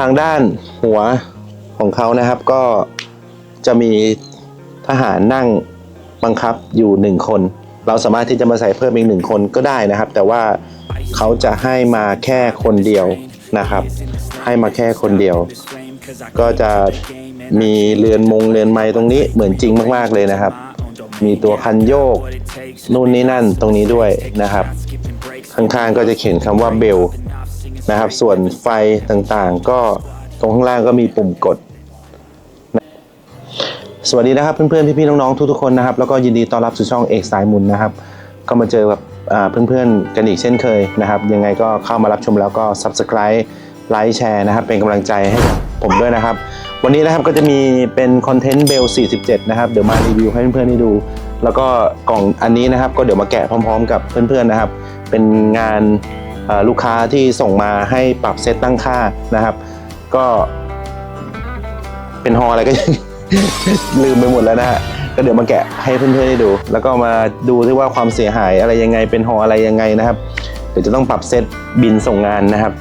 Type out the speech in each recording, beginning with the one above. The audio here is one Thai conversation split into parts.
ทางด้านหัวของเขานะครับก็จะมีทหารนั่งบังคับอยู่หนึ่งคน เราสามารถที่จะมาใส่เพิ่มอีกหนึ่งคนก็ได้นะครับ แต่ว่าเขาจะให้มาแค่คนเดียวนะครับ ให้มาแค่คนเดียว ก็จะมีเรือนมงเรือนไม้ตรงนี้เหมือนจริงมาก ๆเลยนะครับ มีตัวคันโยกนู่นนี่นั่นตรงนี้ด้วยนะครับ ข้างๆก็จะเขียนคำว่าเบล นะครับ ส่วนไฟต่างๆ ก็ตรงข้างล่างก็มีปุ่มกด สวัสดีนะครับเพื่อนๆพี่ๆน้องๆทุกๆคนนะครับ แล้วก็ยินดีต้อนรับสู่ช่องเอกสายมุนนะครับ ก็มาเจอกับอ่าเพื่อนๆกันอีกเช่นเคยนะครับ ยังไงก็เข้ามารับชมแล้วก็ subscribe ไลค์แชร์นะครับ เป็นกำลังใจให้กับผมด้วยนะครับ วันนี้นะครับก็จะมีเป็นคอนเทนต์เบล 47 นะครับ เดี๋ยวมารีวิวให้เพื่อนๆได้ดู แล้วก็กล่องอันนี้นะครับ ก็เดี๋ยวมาแกะพร้อม ๆ กับเพื่อนๆนะครับ เป็นงานเอ่อ ลูกค้าที่ส่งมาให้ปรับเซตตั้งค่านะครับ ก็เป็นฮออะไรก็ ลืมไปหมดแล้วนะฮะก็เดี๋ยวมาแกะให้เพื่อนๆได้ดู แล้วก็มาดูที่ว่าความเสียหายอะไรยังไงเป็นฮออะไรยังไงนะครับ เดี๋ยวจะต้องปรับเซตบินส่งงานนะครับ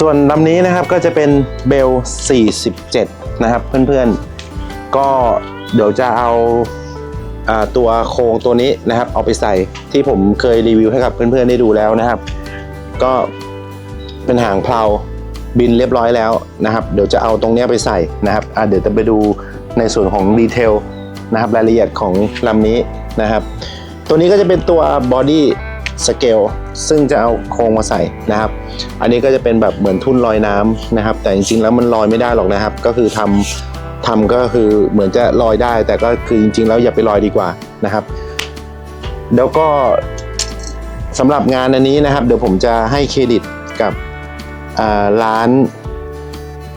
ส่วนลำนี้นะครับก็จะเป็นเบล 47 นะครับ เพื่อนๆ ก็เดี๋ยวจะเอาอ่า ตัวโครงตัวนี้นะครับ เอาไปใส่ที่ผมเคยรีวิวให้กับเพื่อนๆได้ดูแล้วนะครับ ก็เป็นหางเพลาบินเรียบร้อยแล้วนะครับ เดี๋ยวจะเอาตรงนี้ไปใส่นะครับเดี๋ยวจะไปดูในส่วนของดีเทลนะครับรายละเอียดของลำนี้นะครับ ตัวนี้ก็จะเป็นตัวบอดี้สเกลซึ่งจะเอาโครงมาใส่นะครับ อันนี้ก็จะเป็นแบบเหมือนทุ่นลอยน้ำนะครับ แต่จริงๆแล้วมันลอยไม่ได้หรอกนะครับ ก็คือทำ ทำก็คือเหมือนจะลอยได้ แต่ก็คือจริง ๆ แล้วอย่าไปลอยดีกว่านะครับ แล้วก็สำหรับงานอันนี้นะครับ เดี๋ยวผมจะให้เครดิตกับอ่าร้าน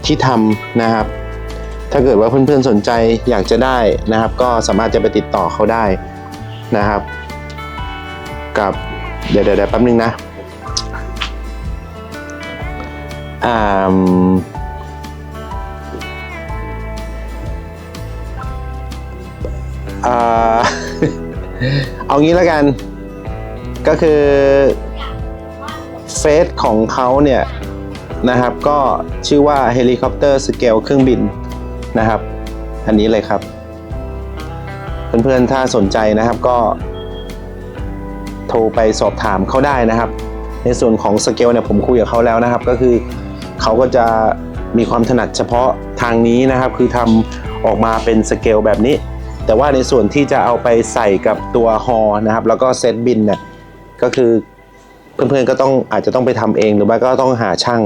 ที่ทำนะครับ ถ้าเกิดว่าเพื่อนๆสนใจอยากจะได้นะครับ ก็สามารถจะไปติดต่อเขาได้นะครับ กับเดี๋ยวเดี๋ยวเดี๋ยวแป๊บนึงนะอ่า เอางี้แล้วกัน ก็คือเฟซของเขาเนี่ยนะครับ ก็ชื่อว่าเฮลิคอปเตอร์สเกลเครื่องบินนะครับ อันนี้เลยครับเพื่อนๆ ถ้าสนใจนะครับก็ โทรไปสอบถามเขาได้นะครับ ในส่วนของสเกลเนี่ยผมคุยกับเขาแล้วนะครับ ก็คือเขาก็จะมีความถนัดเฉพาะทางนี้นะครับ คือทำออกมาเป็นสเกลแบบนี้ แต่ว่าในส่วนที่จะเอาไปใส่กับตัวฮอนะครับ แล้วก็เซตบินเนี่ยก็คือเพื่อนๆก็ต้องอาจจะต้องไปทำเองหรือไม่ก็ต้องหาช่าง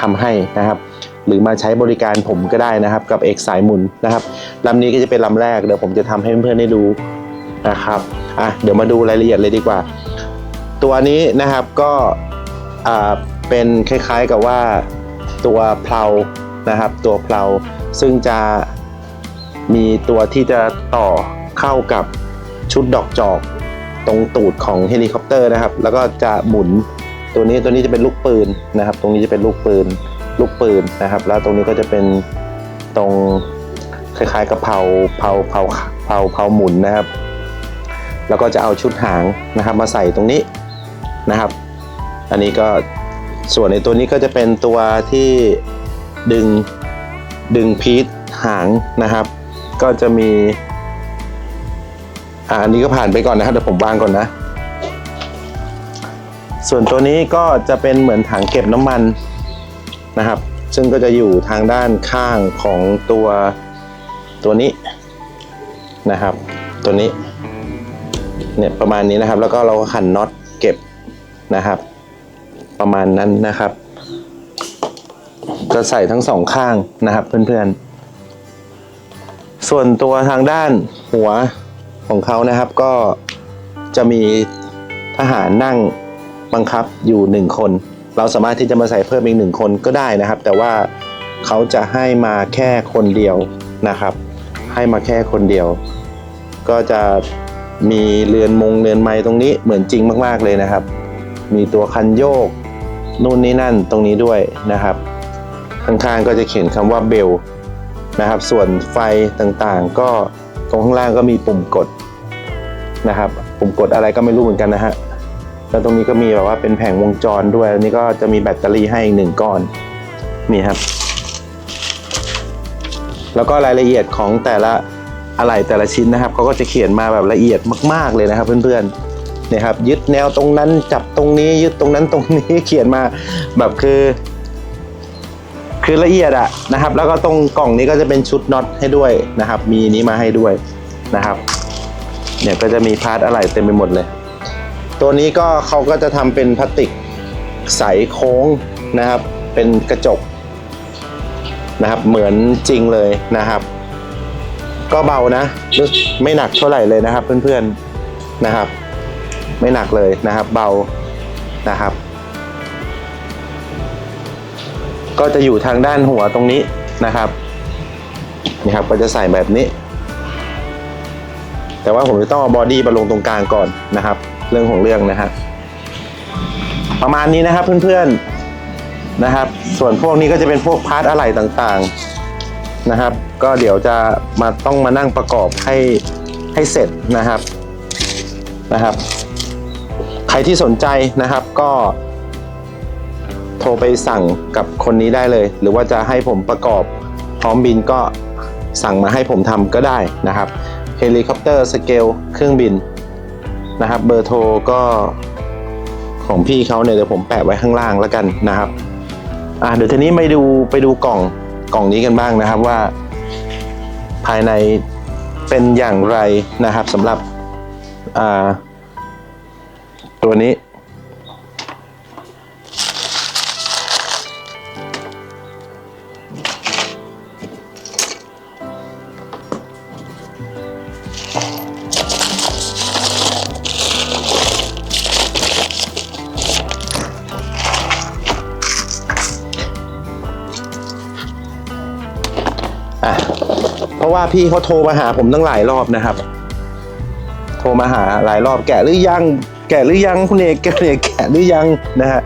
ทำให้นะครับ หรือมาใช้บริการผมก็ได้นะครับ กับเอกสายหมุนนะครับลำนี้ก็จะเป็นลำแรกเดี๋ยวผมจะทำให้เพื่อนๆได้ดูนะครับอะเดี๋ยวมาดูรายละเอียดเลยดีกว่า ตัวนี้นะครับก็อ่าเป็นคล้ายๆกับว่าตัวเพลานะครับ ตัวเพลาซึ่งจะ มีตัวที่จะต่อเข้ากับชุดดอกจอกตรงตูดของเฮลิคอปเตอร์นะครับ แล้วก็จะหมุนตัวนี้ตัวนี้จะเป็นลูกปืนนะครับ ตรงนี้จะเป็นลูกปืนลูกปืนนะครับ แล้วตรงนี้ก็จะเป็นตรงคล้ายๆกับเผาเผาเผาเผาเผาหมุนนะครับ แล้วก็จะเอาชุดหางนะครับ มาใส่ตรงนี้นะครับ อันนี้ก็ส่วนในตัวนี้ก็จะเป็นตัวที่ดึงดึงพีทหางนะครับ ก็จะมี อ่าอันนี้ก็ผ่านไปก่อนนะครับเดี๋ยวผมวางก่อนนะ ส่วนตัวนี้ก็จะเป็นเหมือนถังเก็บน้ำมันนะครับ ซึ่งก็จะอยู่ทางด้านข้างของตัวตัวนี้นะครับ ตัวนี้เนี่ยประมาณนี้นะครับ แล้วก็เราก็ขันน็อตเก็บนะครับ ประมาณนั้นนะครับจะใส่ทั้งสองข้างนะครับเพื่อนๆ ส่วนตัวทางด้านหัวของเขานะครับก็จะมีทหารนั่งบังคับอยู่หนึ่งคน เราสามารถที่จะมาใส่เพิ่มอีกหนึ่งคนก็ได้นะครับ แต่ว่าเขาจะให้มาแค่คนเดียวนะครับ ให้มาแค่คนเดียว ก็จะมีเรือนมงเรือนไม้ตรงนี้เหมือนจริงมาก ๆเลยนะครับ มีตัวคันโยกนู่นนี่นั่นตรงนี้ด้วยนะครับ ข้างๆก็จะเขียนคำว่าเบล นะครับ ส่วนไฟต่างๆ ก็ตรงข้างล่างก็มีปุ่มกดนะครับ ปุ่มกดอะไรก็ไม่รู้เหมือนกันนะฮะแล้วตรงนี้ก็มีแบบว่าเป็นแผงวงจรด้วยอันนี้ก็จะมีแบตเตอรี่ให้อีกหนึ่งก้อนนี่ครับ แล้วก็รายละเอียดของแต่ละอะไหล่แต่ละชิ้นนะครับเขาก็จะเขียนมาแบบละเอียดมาก ๆเลยนะครับ เพื่อนๆนี่ครับยึดแนวตรงนั้นจับตรงนี้ยึดตรงนั้นตรงนี้เขียนมาแบบคือ คือละเอียดอะนะครับ แล้วก็ตรงกล่องนี้ก็จะเป็นชุดน็อตให้ด้วยนะครับ มีนี้มาให้ด้วยนะครับ เนี่ยก็จะมีพาร์ทอะไหล่เต็มไปหมดเลย ตัวนี้ก็เขาก็จะทำเป็นพลาสติกใสโค้งนะครับ เป็นกระจกนะครับ เหมือนจริงเลยนะครับ ก็เบานะไม่หนักเท่าไหร่เลยนะครับ เพื่อนๆนะครับ ไม่หนักเลยนะครับ เบานะครับ ก็จะอยู่ทางด้านหัวตรงนี้นะครับนี่ครับก็จะใส่แบบนี้ แต่ว่าผมจะต้องเอาบอดี้มาลงตรงกลางก่อนนะครับ เรื่องของเรื่องนะฮะประมาณนี้นะครับเพื่อนๆนะครับ ส่วนพวกนี้ก็จะเป็นพวกพาร์ทอะไหล่ต่างๆนะครับ ก็เดี๋ยวจะมาต้องมานั่งประกอบให้ให้เสร็จนะครับนะครับ ใครที่สนใจนะครับก็ โทรไปสั่งกับคนนี้ได้เลย หรือว่าจะให้ผมประกอบพร้อมบินก็สั่งมาให้ผมทำก็ได้นะครับเฮลิคอปเตอร์สเกลเครื่องบินนะครับเบอร์โทรก็ของพี่เขาเนี่ยเดี๋ยวผมแปะไว้ข้างล่างแล้วกันนะครับอ่าเดี๋ยวทีนี้ไปดูไปดูกล่องกล่องนี้กันบ้างนะครับว่า ภายในเป็นอย่างไรนะครับสำหรับอ่าตัวนี้ เพราะว่าพี่เขาโทรมาหาผมตั้งหลายรอบนะครับ โทรมาหาหลายรอบแกะหรือยัง แกะหรือยังคุณเอกแกะเนี่ยแกะหรือยังนะฮะ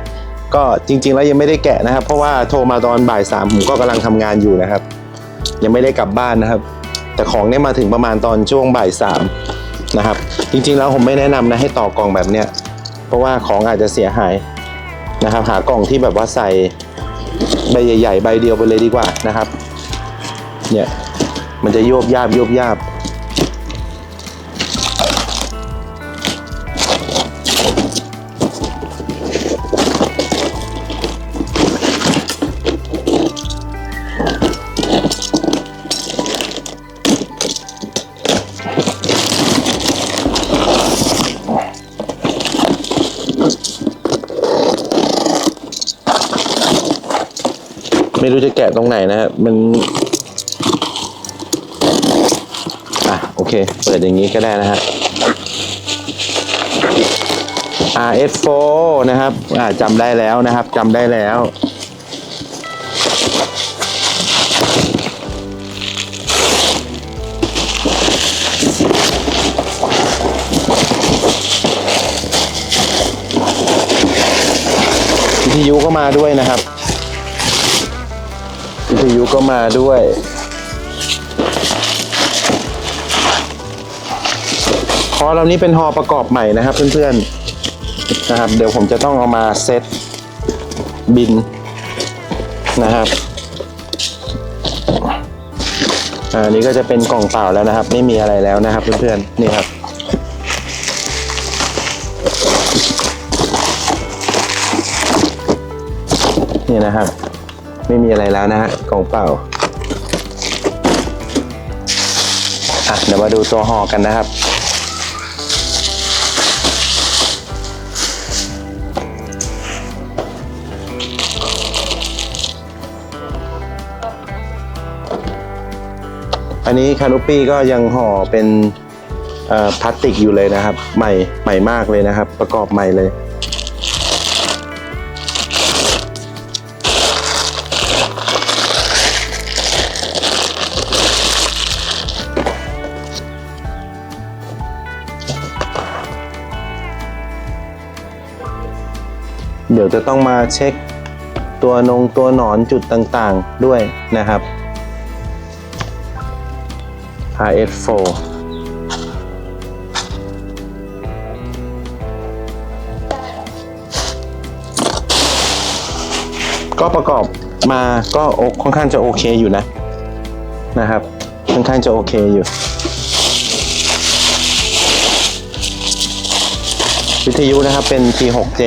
ก็จริง ๆ แล้วยังไม่ได้แกะนะครับ เพราะว่าโทรมาตอนบ่ายสามผมก็กำลังทำงานอยู่นะครับ ยังไม่ได้กลับบ้านนะครับ แต่ของเนี่ยมาถึงประมาณตอนช่วงบ่ายสามนะครับ จริง ๆ แล้วผมไม่แนะนำนะให้ต่อกล่องแบบเนี้ยเพราะว่าของอาจจะเสียหายนะครับ หากล่องที่แบบว่าใส่ใบใหญ่ ๆ ใบเดียวไปเลยดีกว่านะครับ เนี่ย มันจะโยบยาบโยบยาบไม่รู้จะแกะตรงไหนนะครับมัน อะโอ เคเปิดอย่างนี้ก็ได้นะฮะ RS4 นะครับอ่าจำได้แล้วนะครับจำได้แล้ววิทยุก็มาด้วยนะครับวิทยุก็มาด้วย อเรานี้เป็นฮอประกอบใหม่นะครับเพื่อนๆนะครับ เดี๋ยวผมจะต้องเอามาเซตบินนะครับอันนี้ก็จะเป็นกล่องเปล่าแล้วนะครับ ไม่มีอะไรแล้วนะครับเพื่อนๆนี่ครับนี่นะครับ ไม่มีอะไรแล้วนะฮะกล่องเปล่าอะเดี๋ยวมาดูตัวห่อกันนะครับ อันนี้คานุปี้ก็ยังห่อเป็นพลาสติกอยู่เลยนะครับ ใหม่ใหม่มากเลยนะครับ ประกอบใหม่เลย เดี๋ยวจะต้องมาเช็คตัวนงตัวหนอนจุดต่างๆด้วยนะครับ RS4 ก็ประกอบมาก็โอค่อนข้างจะโอเคอยู่นะนะครับ ค่อนข้างจะโอเคอยู่วิทยุนะครับเป็น T6J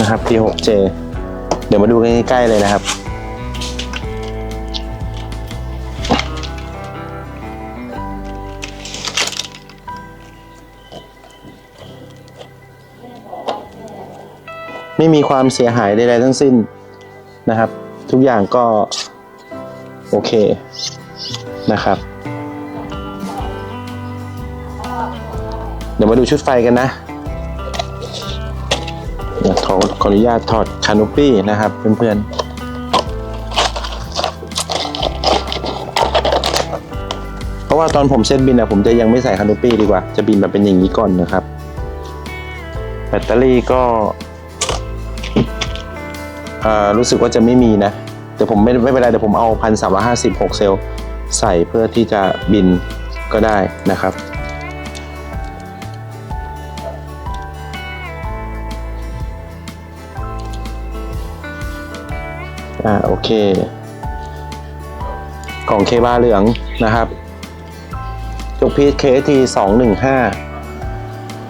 นะครับ T6J เดี๋ยวมาดูใกล้ๆเลยนะครับ ไม่มีความเสียหายใดๆทั้งสิ้นนะครับ ทุกอย่างก็โอเคนะครับ เดี๋ยวมาดูชุดไฟกันนะเดี๋ยวขอขออนุญาตถอดคานูปี้นะครับเพื่อนๆเพราะว่าตอนผมเซตบินอะผมจะยังไม่ใส่คานูปี้ดีกว่า จะบินมาเป็นอย่างนี้ก่อนนะครับ แบตเตอรี่ก็ รู้สึกว่าจะไม่มีนะ แต่ผมไม่ไม่เป็นไรเดี๋ยวผมเอาพันสามร้อยห้าสิบหกเซลล์ใส่เพื่อที่จะบินก็ได้นะครับอ่าโอเค กล่องเคบาเหลืองนะครับจกพีทเคทีสองหนึ่งห้า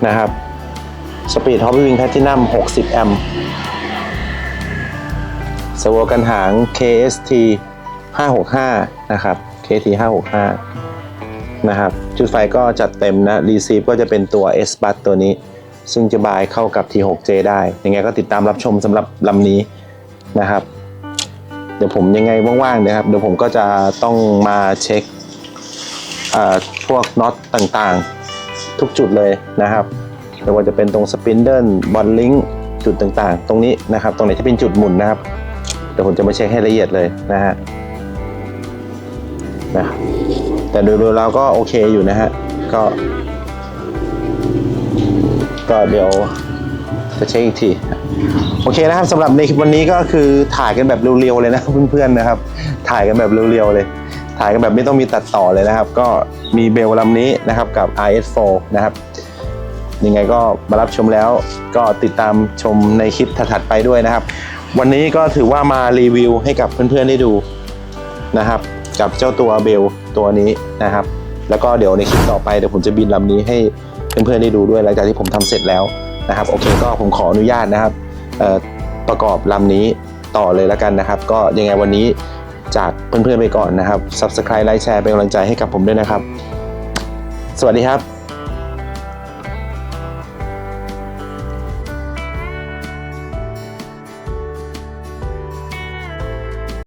นะครับ สปีดฮอปวิ่งแพทินัม60แอมป์ สวกันหาง KST 565 นะครับ KT 565 นะครับ จุดไฟก็จัดเต็มนะ รีซีฟก็จะเป็นตัว S b u s ตัวนี้ ซึ่งจะบายเข้ากับ T6J ได้ ยังไงก็ติดตามรับชมสำหรับลำนี้นะครับ เดี๋ยวผมยังไงว่างๆนะครับ เดี๋ยวผมก็จะต้องมาเช็คพวกน็อตต่างๆ ทุกจุดเลยนะครับไม่ว่าจะเป็นตรงสปินเดิลบอลลิงจุดต่างๆ ตรงนี้นะครับ ตรงไหนที่เป็นจุดหมุนนะครับ เดี๋ยวผมจะมาเช็คให้ละเอียดเลยนะฮะนะครับแต่โดยๆแล้วก็โอเคอยู่นะฮะก็ ก็เดี๋ยวจะเช็คอีกทีโอเคนะครับสำหรับในคลิปวันนี้ก็คือถ่ายกันแบบเร็วๆเลยนะเพื่อนๆนะครับ ถ่ายกันแบบเร็วๆเลย ถ่ายกันแบบไม่ต้องมีตัดต่อเลยนะครับ ก็มีเบลลำนี้นะครับกับ RS4 นะครับยังไงก็มารับชมแล้วก็ติดตามชมในคลิปถัดๆไปด้วยนะครับ วันนี้ก็ถือว่ามารีวิวให้กับเพื่อนๆได้ดูนะครับ กับเจ้าตัวเบลตัวนี้นะครับ แล้วก็เดี๋ยวในคลิปต่อไปเดี๋ยวผมจะบินลำนี้ให้เพื่อนๆได้ดูด้วยหลังจากที่ผมทำเสร็จแล้วนะครับ โอเคก็ผมขออนุญาตนะครับประกอบลำนี้ต่อเลยแล้วกันนะครับ ก็ยังไงวันนี้จากเพื่อนๆไปก่อนนะครับ Subscribe ไลค์แชร์เป็นกำลังใจให้กับผมด้วยนะครับ สวัสดีครับ